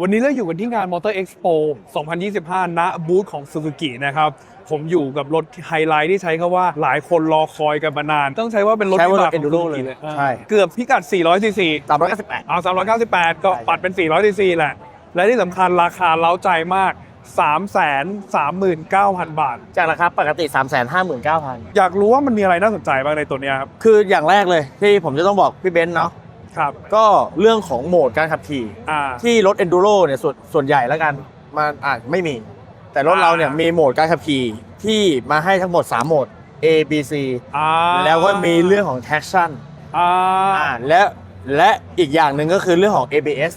วันนี้เราอยู่กันที่งาน Motor Expo 2025 ณ บูธของ Suzuki นะครับ ผมอยู่กับรถไฮไลท์ที่ใช้คาว่าหลายคนรอคอยกันมานาน ต้องใช้ว่าเป็นรถใช้ว่ารถวิบกของ Enduro Suzuki เลยอ่าใช่ เกือบพิกัด 400 ซีซีสามร้อยเก้าสิบแปดเอา398 ก็ปัดเป็น 400 ซีซีแหละ และที่สำคัญราคาเล้าใจมาก 339,000 บาท จากราคาปกติ 3 5 9 0 0 0 อยากรู้ว่ามันมีอะไรน่าสนใจบ้างในตัวเนี้ยครับ คืออย่างแรกเลยที่ผมจะต้องบอกพี่เบนซ์เนาะ ครับก็เรื่องของโหมดการขับขี่อ่า ที่รถ Enduro เนี่ยส่วนส่วนใหญ่แล้วกันมันอาจไม่มี แต่รถอ่า เราเนี่ยมีโหมดการขับขี่ที่มาให้ทั้งหมด 3 โหมด A B C อ่าแล้วก็มีเรื่องของ traction อ่าอ่าและและอีกอย่างหนึ่งก็คือเรื่องของ ABS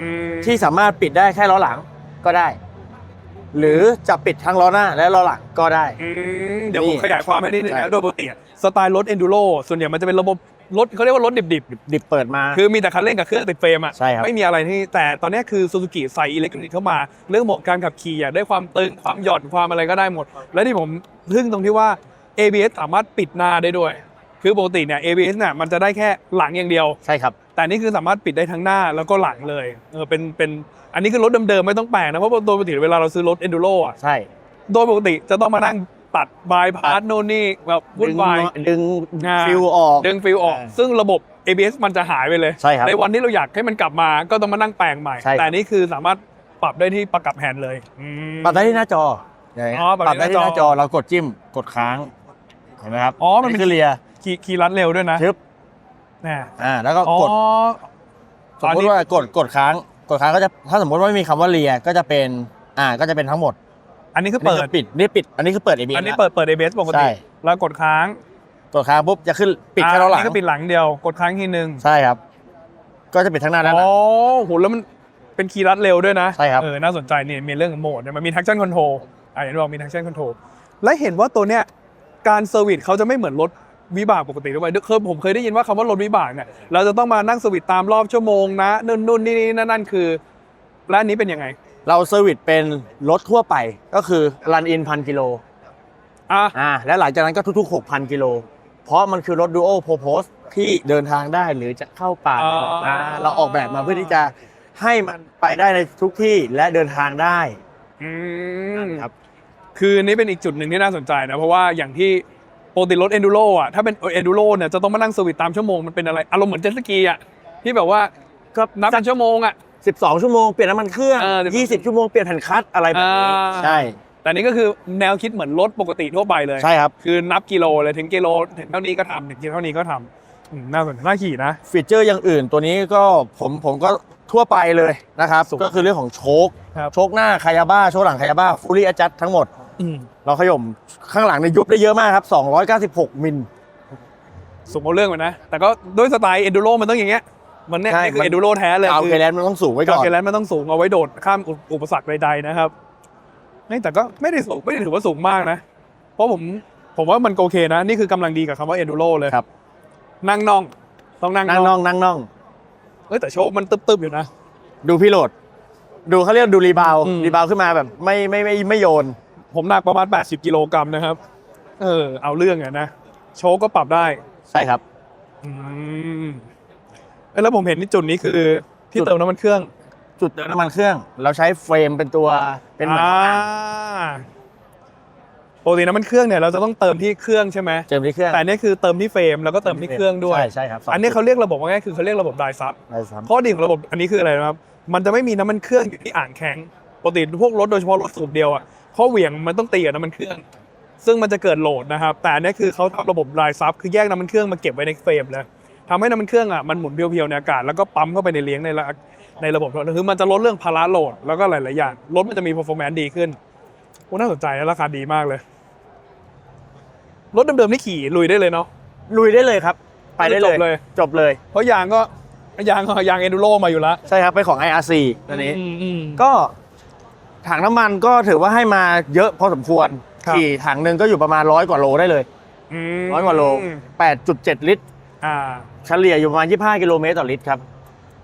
อืมที่สามารถปิดได้แค่ล้อหลังก็ได้ หรือจะปิดทั้งล้อหน้าและล้อหลังก็ได้ อืมเดี๋ยวผมนี่ขยายความให้นิดนึงใช่ นะโดยปกติอะสไตล์รถ enduro ส่วนใหญ่มันจะเป็นระบบ รถเขาเรียกว่ารถดิบดิบเปิดมาๆคือมีแต่คันเร่งกับเครื่องติดเฟรมอะใช่ครับไม่มีอะไรที่แต่ตอนเนี้ยคือซูซูกิใส่อิเล็กทรอนิกส์เข้ามา เรื่องโหมดการขับขี่อยากได้ความตึงความหย่อนความอะไรก็ได้หมด และที่ผมทึ่งตรงที่ว่า ABS สามารถปิดหน้าได้ด้วย คือปกติเนี่ย ABS เนี่ยมันจะได้แค่หลังอย่างเดียวใช่ครับแต่นี่คือสามารถปิดได้ทั้งหน้าแล้วก็หลังเลยเออเป็นเป็นอันนี้คือรถเดิมๆไม่ต้องแปลกนะเพราะว่าโดยปกติเวลาเราซื้อรถ enduro อะใช่โดยปกติจะต้องมานั่ง ตัดบายพาสโน่นนี่แบบวุ่นวาย ดึงอ่า ฟิวออก ดึงฟิลออก อ่าซึ่งระบบ ABS มันจะหายไปเลย ใช่ครับในวันที่เราอยากให้มันกลับมาก็ต้องมานั่งแปลงใหม่ ใช่ครับ แต่นี่คือสามารถปรับได้ที่ประกับแฮนด์เลยอืม ปรับได้ที่หน้าจออ๋อปรับปรับได้ได้ที่ที่หหน้าน้าจจออเรากดจิ้มกดค้างเห็นไหมครับอ๋อมันเป็น คือเลียคีย์คีย์รัดเร็วด้วยนะชึบนี่อ่าแล้วก็อ๋อกดสตมอนมนี้ติว่ากดกดค้าง กดค้างก็จะถ้าสมมติว่าไม่มีคำว่าเลียก็จะเป็นอ่าก็จะเป็นทั้งหมด อันนี้คือนี่เปิดคือปิดนี่ปิด อันนี้คือเปิด ABS อันนี้เปิดเปิด ABS ปกใช่ติแล้วกดค้างกดค้างปุ๊บจะขึ้นปิดแค่ล้อหลังนนี้ก็ปิดหลังเดียว กดค้างทีนึงใช่ครับ ก็จะปิดทั้งหน้าด้านหอ๋ลัองโหแล้วมันเป็นคีย์รัดเร็วด้วยนะใช่ครับ เออน่าสนใจเนี่ยมีเรื่องของโหมดเนี่ยมันมี traction control อะอย่างที่บอกมี traction control และเห็นว่าตัวเนี้ยการเซอร์วิสเขาจะไม่เหมือนรถวิบากปกติด้วยเคยผมเคยได้ยินว่าคำว่ารถวิบากเนี่ยเราจะต้องมานั่งเซอร์วิสตามรอบชั่วโมงนะนู่นนู่นนี่นี่นั่นนั่นคือ และอันนี้เป็นยังไง เราเซอร์วิสเป็นรถทั่วไปก็คือรันอินพันกิโลอะอ่าและหลังจากนั้นก็ทุกๆ 6,000 กิโล เพราะมันคือรถดูโอโพโพสที่เดินทางได้หรือจะเข้าป่าอ๋ออ่าเราออกแบบมาเพื่อที่จะให้มันไปได้ในทุกที่และเดินทางได้อืมครับ คืออันนี้เป็นอีกจุดหนึ่งที่น่าสนใจนะ เพราะว่าอย่างที่ปกติรถ enduro อะถ้าเป็น enduro เนี่ยจะต้องมานั่งเซอร์วิสตามชั่วโมงมันเป็นอะไรอารมณ์เหมือนเจ็ตสกีอะที่แบบว่าก็นับเป็นชั่วโมงอะ 12 ชั่วโมงเปลี่ยนน้ำมันเครื่อง เออ20 ชั่วโมงเปลี่ยนแผ่นคลัตช์อะไรแบบนี้อ่าใช่แต่นี่ก็คือแนวคิดเหมือนรถปกติทั่วไปเลย ใช่ครับคือนับกิโลเลยถึงกิโลถึงเท่านี้ก็ทำถึงเท่านี้ก็ทำอืมน่าสนใจน่าขี่นะ ฟีเจอร์อย่างอื่นตัวนี้ก็ผมผมก็ทั่วไปเลยนะครับสูงก็คือเรื่องของโชคครับ โชคหน้าคายาบ้าโชคหลังคายาบ้าฟูลี่อ d จัดทั้งหมด อืมเราขย่มข้างหลังเนี่ยยุบได้เยอะมากครับ 296 มิล สูงเอาเรื่องไปนะ แต่ก็ด้วยสไตล์ enduro มันต้องอย่างเงี้ย มันเนี่ยใช่นี่คือมัน enduro แท้เลยเอาคืเคแลนด์มันต้องสูงไว้ก่อนเกลนมันต้องสูงเอาไว้โดดข้ามอุปสรรคใด ๆ นะครับนี่แต่ก็ไม่ได้สูงไม่ได้ถือว่าสูงมากนะ เพราะผมผมว่ามันโอเคนะ นี่คือกำลังดีกับคำว่า enduro เลยครับ นั่งน่องต้องนั่งนั่งน่องนั่งน่อง เอ้ยแต่โชคมันตึบๆอยู่นะ ดูพี่โหลด ดูเขาเรียกดูรีบาวอืม รีบาวขึ้นมาแบบไม่ไม่ไม่ไม่โยน ผมหนักประมาณ 80 กิโลกรัมนะครับ เออ เอาเรื่องอะนะ โชคก็ปรับได้ใช่ครับ อืมเอ้ยแล้วผมเห็นที่จุดนี้คือที่จุดเติมน้ำมันเครื่อง จุดเติมน้ำมันเครื่อง เราใช้เฟรมเป็นตัวเป็นเหมือนอ่าปกติน้ำมันเครื่องเนี่ยเราจะต้องเติมที่เครื่องใช่ไหมเติมที่เครื่องแต่อันนี่คือเติมที่เฟรมแล้วก็เติมที่เครื่องด้วย ใช่ใช่ครับสงอันนี้เขาเรียกระบบว่าไงคือเขาเรียกระบบไดซับได้ซ้ข้อดีของระบบอันนี้คืออะไรนะครับ มันจะไม่มีน้ำมันเครื่องอยู่ที่อ่างแข็งปกติพวกรถโดยเฉพาะรถสูบเดียวอะข้อเหวี่ยงมันต้องตีกับน้ำมันเครื่อง ซึ่งมันจะเกิดโหลดนะครับ แต่อันนี้คือเขาทำระบบไดซับคือแยกน้ำมันเครื่องมาเก็บไว้ในเฟรมเลย ทำให้น้ำมันเครื่องอะมันหมุนเพียวๆในอากาศแล้วก็ปั๊มเข้าไปในเลี้ยงในระในระบบคือมันจะลดเรื่องภาระโหลดแล้วก็หลายๆอย่างรถมันจะมี performance ดีขึ้นโอ้น่าสนใจและราคาดีมากเลย รถเดิมๆนี่ขี่ลุยได้เลยเนาะำลุยได้เลยครับ ไปได้เลยจบเลย จบเลย เพราะยางก็ยางก็ยางเอนดูโรมาอยู่แล้ว ใช่ครับเป็นของ IRC ตัวนี้อืมอืมก็ถังน้ำมันก็ถือว่าให้มาเยอะพอสมควรครับขี่ถังหนึ่งก็อยู่ประมาณร้อยกว่าโลได้เลยมร้อยกว่าโล8.7ลิตร อ่า เฉลี่ยอยู่ประมาณ 25 กิโลเมตรต่อลิตรครับ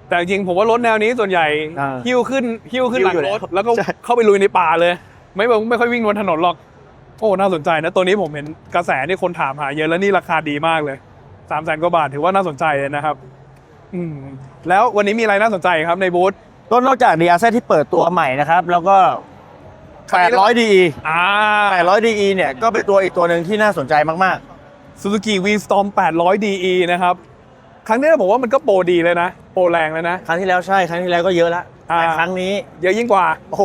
แต่จริงๆผมว่ารถแนวนี้ส่วนใหญ่อ่าหิ้วขึ้นหิ้วขึ้นหลังหิ้วอยู่รแล้วถแล้วก็ใช่ เข้าไปลุยในป่าเลย ไม่แบบไม่ค่อยวิ่งบนถนนหรอก โอ้น่าสนใจนะ ตัวนี้ผมเห็นกระแสที่คนถามหาเยอะแล้วนี่ราคาดีมากเลยสามแสนกว่าบาทถือว่าน่าสนใจเลยนะครับอืมแล้ววันนี้มีอะไรน่าสนใจครับในบูธก็นอกจาก d r z ที่เปิดตัวใหม่นะครับ แล้วก็800 DE อ่า 800 DE เนี่ยก็เป็นตัวอีกตัวหนึ่งที่น่าสนใจมาก Suzuki V-Storm 800 DE นะครับ ครั้งนี้ผมว่ามันก็โปรดีเลยนะ โปรแรงเลยนะๆครั้งที่แล้วใช่ครั้งที่แล้วก็เยอะละอ่า แต่ครั้งนี้ เยอะยิ่งกว่า โอ้โห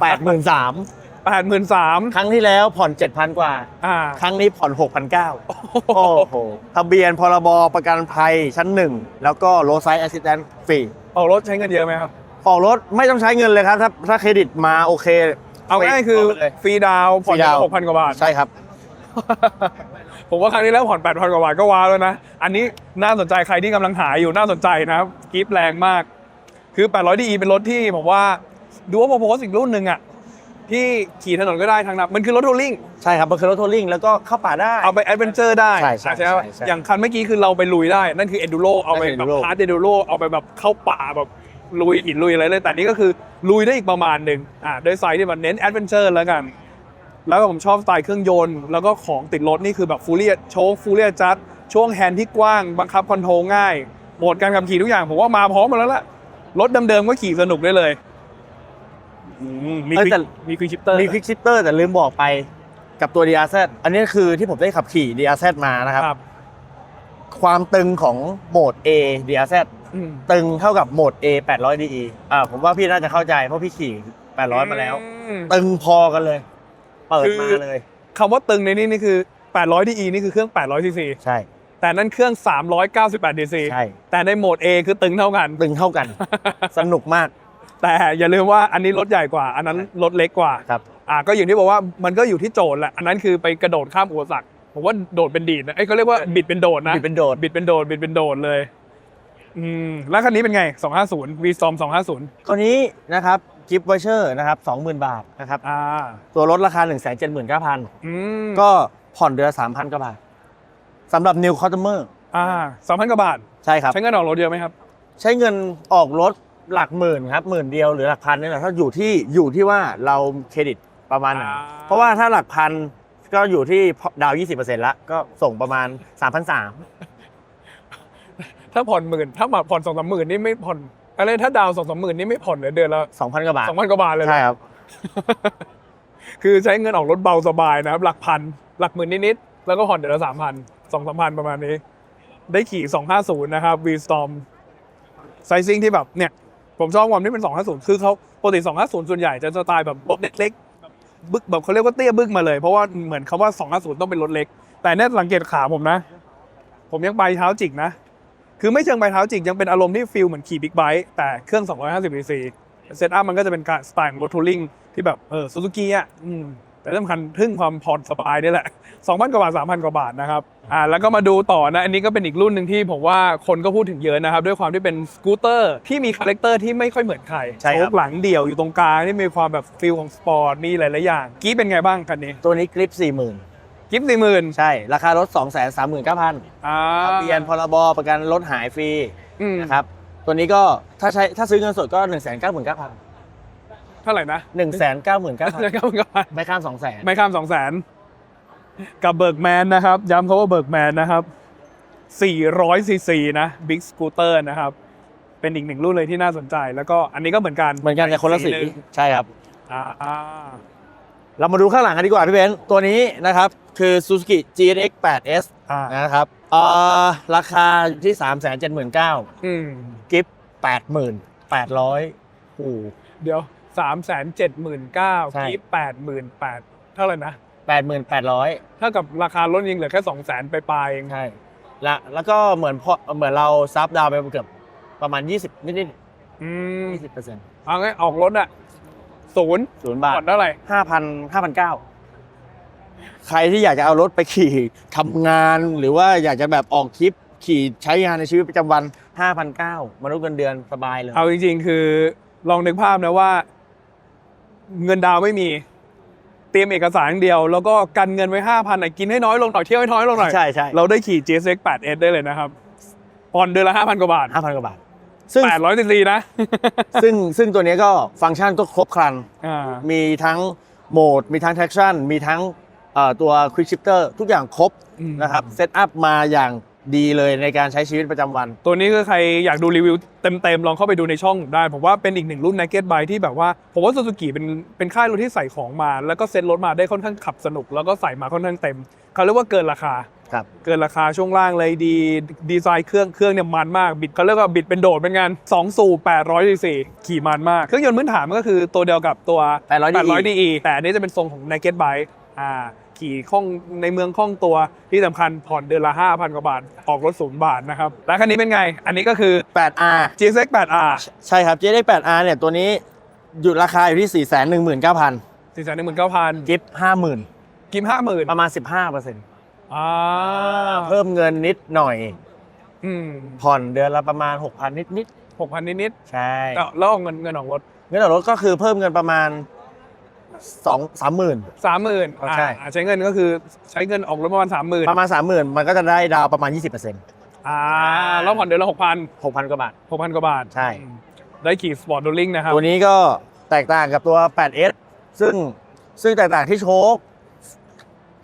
83,000 83,000ครั้งที่แล้วผ่อน7,000กว่า อ่า ครั้งนี้ผ่อน6,900โอ้โหทะเบียนพรบประกันภัยชั้นหนึ่งแล้วก็โรไซต์แอสซิสแตนต์ฟรีออกรถใช้เงินเยอะไหมครับ ออกรถไม่ต้องใช้เงินเลยครับ ถ้าถ้าเครดิตมาโอเคเอาง่ายๆคือเไปเลยฟรีดาวน์ผ่อนฟรีดาวน์ หกพันกว่าบาท ใช่ครับ ผมว่าครั้งนี้แล้วผ่อน8,000กว่าบาทก็ว้าวแล้วนะ อันนี้น่าสนใจใครที่กำลังหาอยู่น่าสนใจนะครับกรีฟแรงมาก คือ 800 DE เป็นรถที่ผมว่าดูว่าโพสอีกรุ่นหนึ่งอะที่ขี่ถนนก็ได้ทั้งนั้นมันคือรถทัวริงใช่ครับมันคือรถทัวริงแล้วก็เข้าป่าได้ เอาไปแอดเวนเจอร์ได้ใช่ใช่ไหมใช่ใช่อย่างคันเมื่อกี้คือเราไปลุยได้ นั่นคือ enduro เอาไปนั่นคือแบบ enduro พาร์ท enduro เอาไปแบบเข้าป่าแบบลุยหินลุยอะไรเลยแต่นี่ก็คือลุยได้อีกประมาณหนึ่งอ่าด้วยไซส์ที่มันเน้นแอดเวนเจอร์แล้วกัน แล้วก็ผมชอบสไตล์เครื่องยนต์ แล้วก็ของติดรถนี่คือแบบฟูเรียโชคฟูเรียจัดช่วงแฮนด์ที่กว้าง บังคับคอนโทรลง่ายโหมดการขับขี่ทุกอย่างผมว่ามาพร้อมหมาแล้วล่ะ รถเดิมๆก็ขี่สนุกได้เลยอืมมีเอ้ยแต่มีควิกชิปเตอร์มีควิกชิปเตอร์แต่ลืมบอกไปกับตัว d r z อันนี้คือที่ผมได้ขับขี่ d r z มานะครับครับความตึงของโหมด A d r z อืมตึงเท่ากับโหมด A 800 DE อ่าผมว่าพี่น่าจะเข้าใจเพราะพี่ขี่ 800 มาแล้วอืมตึงพอกันเลย เปิดคือมาเลยคำว่าตึงในนี้นี่คือ 800 DE นี่คือเครื่อง 800 cc ใช่ แต่นั่นเครื่อง 398 DC ใช่ แต่ในโหมด A คือตึงเท่ากัน ตึงเท่ากัน สนุกมาก แต่อย่าลืมว่าอันนี้รถใหญ่กว่า อันนั้นรถเล็กกว่า ครับ อ่า ก็อย่างที่บอกว่ามันก็อยู่ที่โจทย์แหละ อันนั้นคือไปกระโดดข้ามอุปสรรคผมว่าโดดเป็นดีดนะไอ้ยเขาเรียกว่าบิดเป็นโดดนะ บิดเป็นโดด บิดเป็นโดด บิดเป็นโดดเลย อืม แล้วคันนี้เป็นไง 250 V-Storm 250ตัวนี้นะครับกิฟต์วอเชอร์นะครับ20,000 บาทนะครับ อ่าตัวรถราคา 179,000 อืมก็ผ่อนเดือนละ3,000กว่าบาทสำหรับ New Customer อ่า2,000กว่าบาท ใช่ครับ ใช้เงินออกรถเยอะไหมครับ ใช้เงินออกรถหลักหมื่นครับหมื่นเดียวหรือหลักพันนี่แหละถ้าอยู่ที่อยู่ที่ว่าเราเครดิตประมาณไหนอ่า เพราะว่าถ้าหลักพันก็อยู่ที่ดาว 20%ละก็ส่งประมาณ 3,300ถ้าผ่อนหมื่นถ้ามาผ่อนสองสามหมื่นนี่ไม่ผ่อน อะไรถ้าดาวสองสามหมื่นนี่ไม่ผ่อนเลยเดือนละ2,000กว่าบาทสองพันกว่าบาทเลยนะใช่ครับ คือใช้เงินออกรถเบาสบายนะครับ หลักพัน หลักหมื่นนิดๆแล้วก็ผ่อนเดือนละสามพันสองสามพันประมาณนี้ ได้ขี่250นะครับ V-Storm ไซซิ่งที่แบบเนี่ย ผมชอบความที่เป็น250คือเขาปกติ250ส่วนใหญ่จะสไตล์แบบรถเล็กๆแบบบึกแบบเขาเรียกว่าเตี้ยบึกมาเลย เพราะว่าเหมือนคาว่า250ต้องเป็นรถเล็ก แต่เนี่ยสังเกตขาผมนะ ผมยังปลายเท้าจิกนะ คือไม่เชิงปลายเท้าจิกยังเป็นอารมณ์ที่ฟีลเหมือนขี่บิ๊กไบค์แต่เครื่อง 250 cc เซตอัพมันก็จะเป็นการสไตล์ของรถทัวริงที่แบบเออซูซูกิอะอืมแต่ที่สำคัญทึ่งความผ่อนสบายนี่แหละ 2,000 กว่าบาท 3,000 กว่าบาทนะครับอ่าแล้วก็มาดูต่อนะ อันนี้ก็เป็นอีกรุ่นหนึ่งที่ผมว่าคนก็พูดถึงเยอะนะครับ ด้วยความที่เป็นสกูตเตอร์ที่มีคาแรคเตอร์ที่ไม่ค่อยเหมือนใครใช่ครับโชคหลังเดี่ยวอยู่ตรงกลางที่มีความแบบฟิลของสปอร์ตมีหลายๆอย่าง กี้เป็นไงบ้างคันนี้ ตัวนี้กริป40,000 กิฟสี่หมื่นใช่ ราคารถ 239,000อ่าทะเบียนพรบประกันรถหายฟรีอืมนะครับตัวนี้ก็ถ้าใช้ถ้าซื้อเงินสดก็ 199,000 เท่าไหร่นะ199,000ไม่ข้าม200,000 ไม่ข้ามสองแสนกับเบิร์กแมนนะครับ ย้ำเขาว่าเบิร์กแมนนะครับ400ซีซีนะบิ๊กสกูตเตอร์นะครับ เป็นอีกหนึ่งรุ่นเลยที่น่าสนใจ แล้วก็อันนี้ก็เหมือนกันเหมือนกันแต่คนละสีหงใช่ครับ อ่าอ่า เรามาดูข้างหลังกันดีกว่าพี่เบนซ์ตัวนี้นะครับ คือ Suzuki GNX 8S อ่า นะครับเอ่อราคาอยู่ที่ 379,000อืม กิฟต์80,800โอ้โหเดี๋ยวสามแสนเจ็ดหมื่นเก้าใช่ กีแปดหมื่นแปดเท่าไหร่นะ88,800 ถ้ากับราคารถยิงเหลือแค่สองแสนไปปลายๆเองใช่และแล้วก็เหมือนพอเหมือนเราซับดาวน์ไปเกือบประมาณ 20 นิดอืมๆ20เปอร์เซ็นต์เอางั้นออกรถอะ ศูนย์ศูนย์บาทผ่อนเท่าไหร่ห้าพันห้าพันเก้าใครที่อยากจะเอารถไปขี่ทำงานหรือว่าอยากจะแบบออกทริปขี่ใช้งานในชีวิตประจำวัน 5,900มนุษย์เงินเดือนสบายเลยเอาจริง ๆ คือลองนึกภาพนะว่า เงินดาวน์ไม่มี เตรียมเอกสารอย่างเดียว แล้วก็กันเงินไว้ห้าพันกินให้น้อยลงหน่อยเที่ยวให้น้อยลงหน่อยใช่ใช่เราได้ขี่ GSX 8S ได้เลยนะครับผ่อนเดือนละห้าพันกว่าบาท ห้าพันกว่าบาท ซึ่งแปดร้อยซีซีนะ ซึ่งซึ่งตัวนี้ก็ฟังก์ชันก็ครบครันอ่ามีทั้งโหมด มีทั้ง traction มีทั้งเอ่อตัว quick shifter ทุกอย่างครบอืมนะครับเซตอัพมาอย่าง ดีเลยในการใช้ชีวิตประจำวัน ตัวนี้คือใครอยากดูรีวิวเต็มๆ ลองเข้าไปดูในช่องผมได้ ผมว่าเป็นอีกหนึ่งรุ่น Naked Bike ที่แบบว่า ผมว่าซูซูกิเป็นเป็นค่ายรถที่ใส่ของมา แล้วก็เซ็ตรถมาได้ค่อนข้างขับสนุก แล้วก็ใส่มาค่อนข้างเต็ม เขาเรียกว่าเกินราคา ครับ เกินราคาช่วงล่างเลยดีดีไซน์เครื่องเครื่องเนี่ยมันมาก บิดเขาเรียกว่าบิดเป็นโดดเป็นงาน2สูบ800ซีซีขี่มันมาก เครื่องยนต์พื้นฐานมันก็คือตัวเดียวกับตัว800 DE 800 DE แต่อันนี้จะเป็นทรงของ Naked Bike อ่า ขี่คล่องในเมืองคล่องตัวที่สำคัญผ่อนเดือนละ5,000กว่าบาท ออกรถศูนย์บาทนะครับ แล้วคันนี้เป็นไง อันนี้ก็คือ 8R GSX 8R ใช่ครับ JX 8R เนี่ยตัวนี้หยุดราคาอยู่ที่ 4 1 9 0 0 0 419,000กิฟต์50,000 กิม50,000ประมาณ 15%อ่าเพิ่มเงินนิดหน่อย อืมผ่อนเดือนละประมาณ 6,000 นิดนิด6,000 นิดๆใช่ๆแล้วแล้วเอาเงินเงินออกรถ เงินออกรถก็คือเพิ่มเงินประมาณ 2 30,000 30,000อ๋อใช่อ่าใช้เงินก็คือใช้เงินออกรถประมาณ30,000ประมาณ30,000มันก็จะได้ดาวประมาณ 20%อ่าแล้วผ่อนเดือนละ6,000 6,000กว่าบาท6,000กว่าบาทใช่อืมได้ขี่สปอร์ตดูลิงนะครับ ตัวนี้ก็แตกต่างกับตัว 8S ซึ่งซึ่งแตกต่างที่โชค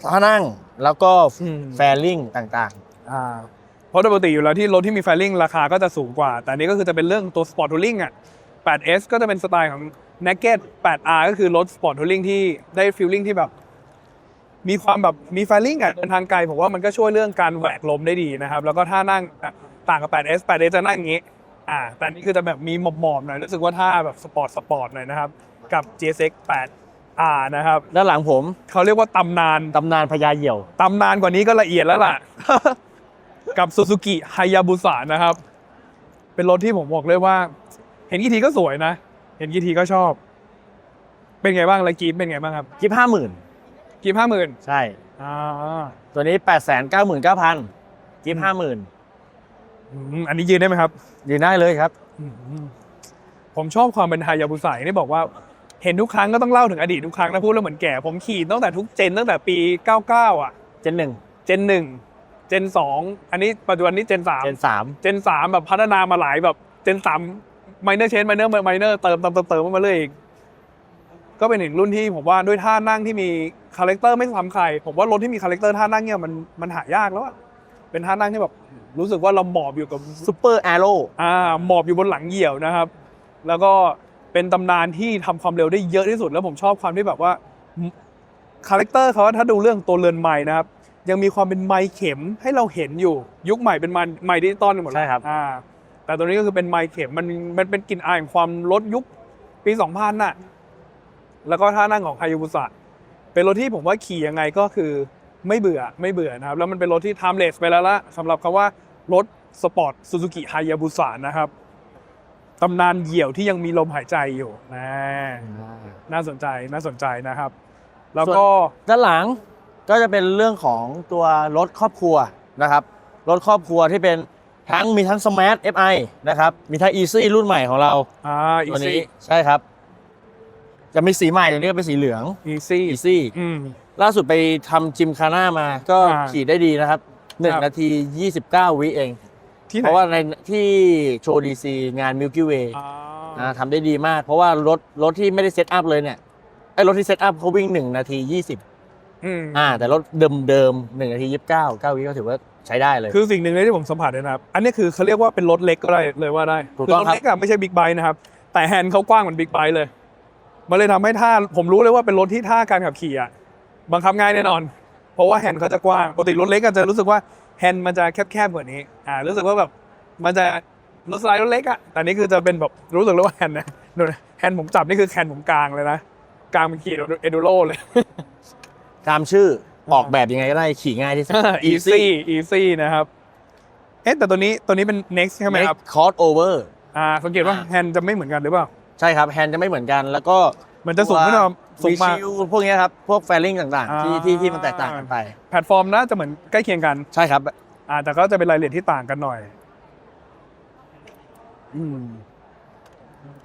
ท่านั่งแล้วก็อืม แฟลิงต่างอ่าเพราะโดยปกติอยู่แล้วที่รถที่มีไฟลิ่งราคาก็จะสูงกว่า แต่อันนี้ก็คือจะเป็นเรื่องตัวสปอร์ตทัวริงอะ 8S ก็จะเป็นสไตล์ของ Naked 8R ก็คือรถสปอร์ตทัวริงที่ได้ฟีลลิ่งที่แบบ มีความแบบมีไฟลิ่งอะเดินทางไกลผมว่ามันก็ช่วยเรื่องการแหวกลมได้ดีนะครับ แล้วก็ท่านั่งอะต่างกับ 8S 8S จะนั่งอย่างนี้ อ่า แต่อันนี้คือจะแบบมีหมอบๆหน่อยรู้สึกว่าท่าแบบสปอร์ตสปอร์ตหน่อยนะครับ กับ GSX 8R นะครับๆด้านหลังผมเขาเรียกว่าตำนานตำนานพญาเหยี่ยวตำนานกว่านี้ก็ละเอียดแล้วล่ะ กับซูซูกิไฮยาบุสะนะครับ เป็นรถที่ผมบอกเลยว่า เห็นกี่ทีก็สวยนะ เห็นกี่ทีก็ชอบ เป็นไงบ้างแล้วกีฟเป็นไงบ้างครับกิฟห้าหมื่นกีฟห้าหมื่นใช่ อ่าตัวนี้8ปดแสนเก้าหมื่นเก้าพันกิฟห้าหมื่นอืมอันนี้ยืนได้ไหมครับ ยืนได้เลยครับ อืมผมชอบความเป็นไฮยาบุสะอย่างที่บอกว่า เห็นทุกครั้งก็ต้องเล่าถึงอดีตทุกครั้งนะพูดแล้วเหมือนแก่ ผมขี่ตั้งแต่ทุกเจนตั้งแต่ปี 99 อะ เจนหนึ่งเจนหนึ่งเจนสองอันนี้ปัจจุบันนี้เจนสามเจนสามเจนสามแบบพัฒนามาหลายแบบเจนสาม ไมเนอร์เชนไมเนอร์ไมเนอร์เติมเติมเติมเติมมาเรื่อยอีกก็เป็นอีกรุ่นที่ผมว่าด้วยท่านั่งที่มีคาแรคเตอร์ไม่ซ้ำใครผมว่ารถที่มีคาแรคเตอร์ท่านั่งเนี่ยมันมันหายากแล้วอะเป็นท่านั่งที่แบบรู้สึกว่าเราหมอบอยู่กับซูเปอร์แอโร่อ่าหมอบอยู่บนหลังเหยี่ยวนะครับ แล้วก็เป็นตำนานที่ทำความเร็วได้เยอะที่สุด แล้วผมชอบความที่แบบว่าคาแรคเตอร์เขาถ้าดูเรื่องตัวเรือนไม้นะครับยังมีความเป็นไม้เข็มให้เราเห็นอยู่ ยุคใหม่เป็นไม้ไม้ดิจิตอลหมดแล้วใช่ครับอ่า แต่ตัวนี้ก็คือเป็นไม้เข็มมันมันเป็นกลิ่นอายของความรถยุคปี 2000 น่ะ แล้วก็ท่านั่งของไฮยูบุสะเป็นรถที่ผมว่าขี่ยังไงก็คือไม่เบื่อไม่เบื่อนะครับ แล้วมันเป็นรถที่ timeless ไปแล้วละสำหรับคำว่ารถสปอร์ตซูซูกิไฮยาบุสะนะครับตำนานเหยี่ยวที่ยังมีลมหายใจอยู่นะน่าสนใจน่าสนใจนะครับ แล้วก็ด้านหลังก็จะเป็นเรื่องของตัวรถครอบครัวนะครับรถครอบครัวที่เป็น ทั้งมีทั้ง Smart FI นะครับ มีทั้ง Easy รุ่นใหม่ของเราอ่าอีตัวซี่นี้ใช่ครับ จะมีสีใหม่ตัวนี้ก็เป็นสีเหลืองอีซี่ Easy อืม ล่าสุดไปทำจิมคาน่ามา ก็อ่าขี่ได้ดีนะครับครับ1นาที 29 วิเอง ที่ไหนเพราะว่าในที่โชว์ดีซีงาน Milky Way อ่าอ่าทำได้ดีมาก เพราะว่ารถรถที่ไม่ได้เซตอัพเลยเนี่ยไอ้รถที่เซตอัพเขาวิ่ง 1 นาที 20 อืมอ่า แต่รถเดิมๆ1นาที29 9วิก็ถือว่าใช้ได้เลย คือสิ่งหนึ่งเลยที่ผมสัมผัสเลยนะครับ อันนี้คือเขาเรียกว่าเป็นรถเล็กก็ได้เลยว่าได้ถูกคืต้องรถครับเล็กอะไม่ใช่บิ๊กไบค์นะครับ แต่แฮนด์เขากว้างเหมือนบิ๊กไบค์เลยมันเลยทำให้ท่าผมรู้เลยว่าเป็นรถที่ท่าการขับขี่อะบังคับง่ายแน่นอน เพราะว่าแฮนด์เขาจะกว้างปกติรถเล็กก็จะรู้สึกว่าแฮนด์มันจะแคบๆกว่านี้อ่ารู้สึกว่าแบบมันจะรถสไลด์รถเล็กอะแต่นี่คือจะเป็นแบบรู้สึกเลยว่าแฮนด์นะดูนะแฮนด์ผมจับนี่คือแฮนด์ผมกลางเลยนะกลางเป็นขี่เอดูโรเลย ตามชื่อออกแบบยังไงก็ได้ขี่ง่ายที่สุด easy easy นะครับ เอ๊ะแต่ตัวนี้ตัวนี้เป็น next ใช่ไหมครับ คอร์สโอเวอร์อ่าสังเกตว่าแฮนด์จะไม่เหมือนกันหรือเปล่า ใช่ครับแฮนด์จะไม่เหมือนกัน แล้วก็มันจะสูงขึ้นมาสูงมาชิลพวกเนี้ยครับ พวกแฟลิงต่างๆ ที่อ่าที่ที่มันแตกต่างกันไป แพลตฟอร์มน่าจะเหมือนใกล้เคียงกันใช่ครับอ่าแต่ก็จะเป็นรายละเอียดที่ต่างกันหน่อยอืม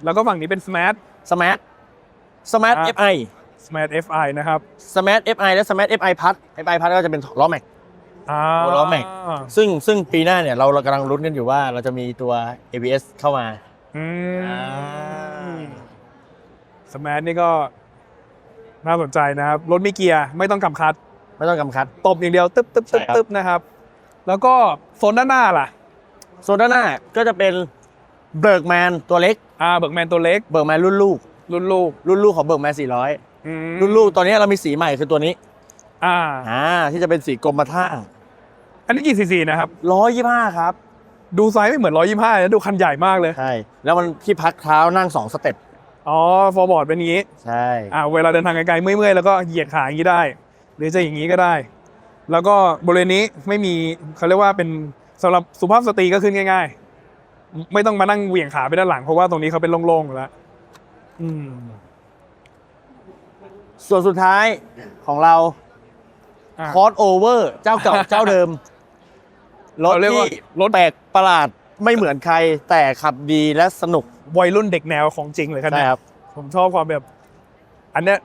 แล้วก็ฝั่งนี้เป็น smart Smart Smart อ่า FI smart fi นะครับ Smart FI และ Smart FI Plus FI Plus ก็จะเป็นล้อแม็กอ่าตัวล้อแม็กซึ่งซึ่งปีหน้าเนี่ยเราเรากำลังลุ้นกันอยู่ว่าเราจะมีตัว ABS เข้ามาอืมอ่า smart นี่ก็น่าสนใจนะครับ รถมีเกียร์ไม่ต้องกำคัด ไม่ต้องกำคัด ตบอย่างเดียวตึ๊บตึ๊บตึ๊บใช่ครับตึ๊บนะครับ แล้วก็โซนด้านหน้าล่ะ โซนด้านหน้าก็จะเป็นเบิร์กแมนตัวเล็ก อ่า เบิร์กแมนตัวเล็ก เบิร์กแมนรุ่นลูก รุ่นลูก รุ่นลูกของเบิร์กแมน400อืม รุ่นลูกตอนนี้เรามีสีใหม่คือตัวนี้อ่า อ่าที่จะเป็นสีกรมท่าอันนี้กี่ซีซีนะครับ125ครับ ดูไซส์ไม่เหมือน125นะดูคันใหญ่มากเลย ใช่ แล้วมันที่พักเท้านั่ง2สเต็ปอ๋อ ฟอร์บอร์ดเป็นอย่างนี้ ใช่ อ่าเวลาเดินทางไกลๆเมื่อยๆ แล้วก็เหยียดขาอย่างนี้ได้ หรือจะอย่างนี้ก็ได้ แล้วก็บริเวณนี้ไม่มีเขาเรียกว่าเป็นสำหรับสุภาพสตรีก็ขึ้นง่าย ๆ ไม่ต้องมานั่งเหวี่ยงขาไปด้านหลังเพราะว่าตรงนี้เขาเป็นโล่งๆอยู่แล้วอืม ส่วนสุดท้ายของเราอะ คอสโอเวอร์เจ้าเก่า เจ้าเดิม รถเราเรียกที่ว่ารถ แปลกประหลาดไม่เหมือนใคร แต่ขับดีและสนุกวัยรุ่นเด็กแนวของจริงเลยคันใช่เนี้ยครับ ผมชอบความแบบ อันเนี้ย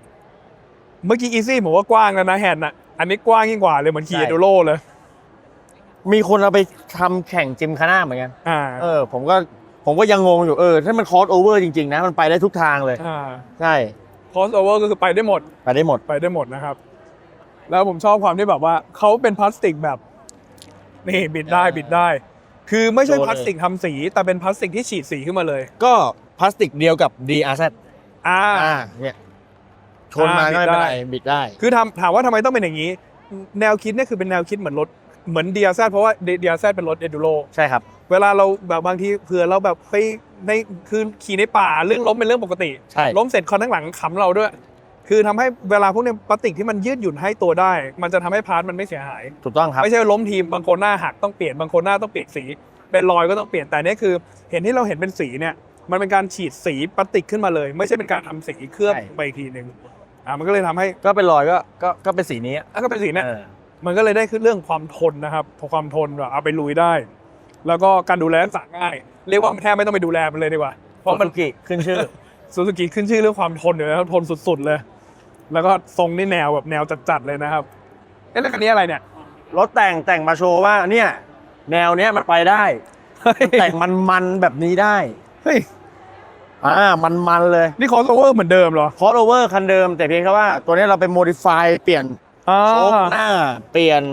เมื่อกี้อีซี่ผมว่ากว้างแล้วนะแฮนด์อะอันนี้กว้างยิ่งกว่าเลยเหมือนขี่ใช่เอโดโรเลย มีคนเอาไปทำแข่งจิมคาน่าเหมือนกัน อ่าเออ ผมก็ผมก็ยังงงอยู่เออถ้ามันคอสโอเวอร์จริง ๆ นะ มันไปได้ทุกทางเลย อ่า ใช่ คอสโอเวอร์ก็คือไปได้หมดไปได้หมด ไปได้หมดนะครับ แล้วผมชอบความที่แบบว่าเขาเป็นพลาสติกแบบนี่บิดได้บิดได้ คือไม่ใช่โชว์เลย พลาสติกทำสี แต่เป็นพลาสติกที่ฉีดสีขึ้นมาเลย ก็พลาสติกเดียวกับ DRZ อ่า อ่าเนี่ยชนมาอ่าก็ไม่เป็นไรบิดได้บิดได้ คือทำถามว่าทำไมต้องเป็นอย่างนี้ แนวคิดเนี่ยคือเป็นแนวคิดเหมือนรถ เหมือน DRZ เพราะว่า DRZ เป็นรถ Enduro ใช่ครับ เวลาเราแบบบางทีเผื่อเราแบบไปในคือขี่ในป่าเรื่องล้มเป็นเรื่องปกติ ใช่ ล้มเสร็จคนข้างหลังขำเราด้วย คือทำให้เวลาพวกเนี้ยพลาสติกที่มันยืดหยุ่นให้ตัวได้ มันจะทำให้พาร์ทมันไม่เสียหาย ถูกต้องครับ ไม่ใช่ว่าล้มทีมบางคนหน้าหักต้องเปลี่ยนบางคนหน้าต้องเปลี่ยนสี เป็นรอยก็ต้องเปลี่ยนแต่เนี่ยคือ เห็นที่เราเห็นเป็นสีเนี่ยมันเป็นการฉีดสีพลาสติกขึ้นมาเลย ไม่ใช่เป็นการทำสีเคลือบใช่ ไปอีกทีหนึ่งอ่ามันก็เลยทำให้ก็เป็นรอยก็ก็ก็เป็นสีนี้อะก็เป็นสีเนี่ย เออ มันก็เลยได้คือเรื่องความทนนะครับพอความทนแบบเอาไปลุยได้ แล้วก็การดูแลรักษาง่าย เรียกว่าแทบไม่ต้องไปดูแลมันเลยดีกว่า เพราะมันซูซูกิขึ้นชื่อซูซูกิขึ้นชื่อเรื่องความทนอยู่แล้วทนสุด ๆ เลย แล้วก็ทรงนี่แนวแบบแนวจัดๆเลยนะครับเอ๊ะแล้วคันนี้อะไรเนี่ยรถแต่งแต่งมาโชว์ว่าเนี่ยแนวเนี้ยมันไปได้แต่งมันมันๆแบบนี้ได้เฮ้ยอ่ามันมันๆเลยนี่คอสโอเวอร์เหมือนเดิมเหรอคอสโอเวอร์คันเดิมแต่เพียงแค่ว่าตัวเนี้ยเราไปโมดิฟายเปลี่ยน อ่าโชคหน้า เปลี่ยน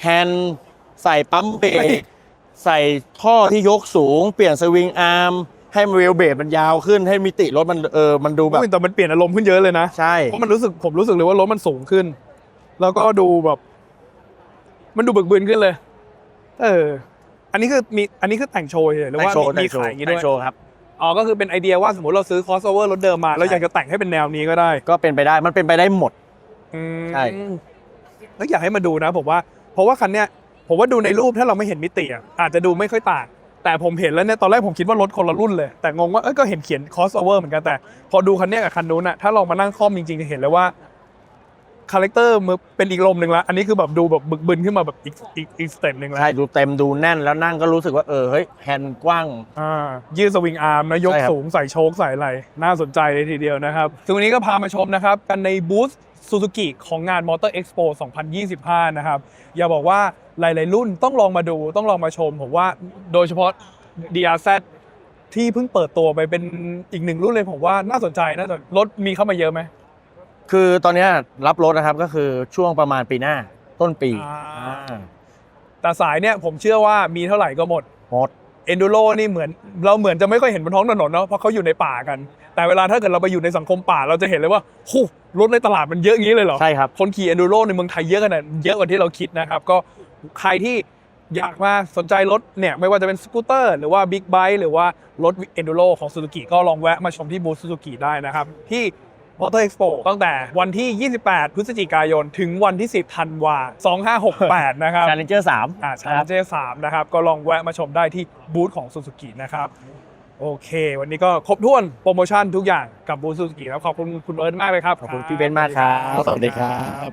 แฮนด์ใส่ปั๊มเบรเฮ้ยกใส่ท่อที่ยกสูง เปลี่ยนสวิงอาร์มให้เวลเบรมันยาวขึ้นให้มิติรถมันเออมันดูแบบอุ๊ยแต่มันเปลี่ยนอารมณ์ขึ้นเยอะเลยนะใช่เพราะมันรู้สึกผมรู้สึกเลยว่ารถมันสูงขึ้น แล้วก็ดูแบบ มันดูบึกบึนขึ้นเลย เออ อันนี้คือมีอันนี้คือแต่งโชว์เฉยๆหรือแต่ว่างโชว์มีแต่งโชว์ขายอย่างนี้แต่ด้วงยโชว์ครับอ๋อก็คือเป็นไอเดียว่าสมมติเราซื้อคอสโอเวอร์รถเดิมมาเราใช่อยากจะแต่งให้เป็นแนวนี้ก็ได้ ก็เป็นไปได้มันเป็นไปได้หมดอืม ใช่ แล้วอยากให้มาดูนะผมว่า เพราะว่าคันเนี้ยผมว่าดูในรูปถ้าเราไม่เห็นมิติอะอาจจะดูไม่ค่อยต่าง แต่ผมเห็นแล้วเนี่ยตอนแรกผมคิดว่ารถคนละรุ่นเลย แต่งงว่าเอ้ยก็เห็นเขียน crossover เหมือนกันแต่ พอดูคันเนี้ยกับคันนู้นอะถ้าลองมานั่งคล่อมจริงๆจะเห็นเลยว่าคาแรคเตอร์มันเป็นอีกลมหนึ่งละอันนี้คือแบบดูแบบบึกบึนขึ้นมาแบบอีกอีกอีกสเต็ปหนึ่งแล้วใช่ดูเต็มดูแน่นแล้วนั่งก็รู้สึกว่าเออเฮ้ยแฮนด์กว้าง อ่ายืดสวิงอาร์มนะยกใช่ครับ สูงใส่โชคใส่อะไรน่าสนใจเลยทีเดียวนะครับซึ่งวันนี้ก็พามาชมนะครับ กันในบูธ ซูซูกิของงาน Motor Expo 2025 นะครับ อย่าบอกว่าหลาย ๆ รุ่นต้องลองมาดูต้องลองมาชม ผมว่าโดยเฉพาะ DRZ ที่เพิ่งเปิดตัวไปเป็นอีกหนึ่งรุ่นเลยผมว่าน่าสนใจน่าจะรถมีเข้ามาเยอะไหม คือตอนเนี้ยรับรถนะครับก็คือช่วงประมาณปีหน้าต้นปีอ่าอ่า แต่สายเนี่ยผมเชื่อว่ามีเท่าไหร่ก็หมดหมด เอนดูโรนี่เหมือนเราเหมือนจะไม่ค่อยเห็นบนท้องถนนเนาะเพราะเขาอยู่ในป่ากัน แต่เวลาถ้าเกิดเราไปอยู่ในสังคมป่าเราจะเห็นเลยว่าโห รถในตลาดมันเยอะอย่างนี้เลยเหรอ ใช่ครับ คนขี่เอนดูโรในเมืองไทยเยอะขนาดเยอะกว่าที่เราคิดนะครับ ก็ใครที่อยากมาสนใจรถเนี่ยไม่ว่าจะเป็นสกูตเตอร์หรือว่าบิ๊กไบค์หรือว่ารถเอนดูโรของซูซูกิก็ลองแวะมาชมที่บูธซูซูกิได้นะครับ ที่ Motor Expo ตั้งแต่วันที่ 28 พฤศจิกายน ถึงวันที่ 10 ธันวา2568 นะครับ c h a l l e n g e r 3อ่าชาร์เจสามนะครับ ก็ลองแวะมาชมได้ที่บูธของซูซูกินะครับ โอเค วันนี้ก็ครบถ้วนโปรโมชั่นทุกอย่างกับบูธซูซูกิแล้วขอบคุณคุณเอิร์ธมากเลยครับ ขอบคุณพี่เบนซ์มากครับ สวัสดีครับ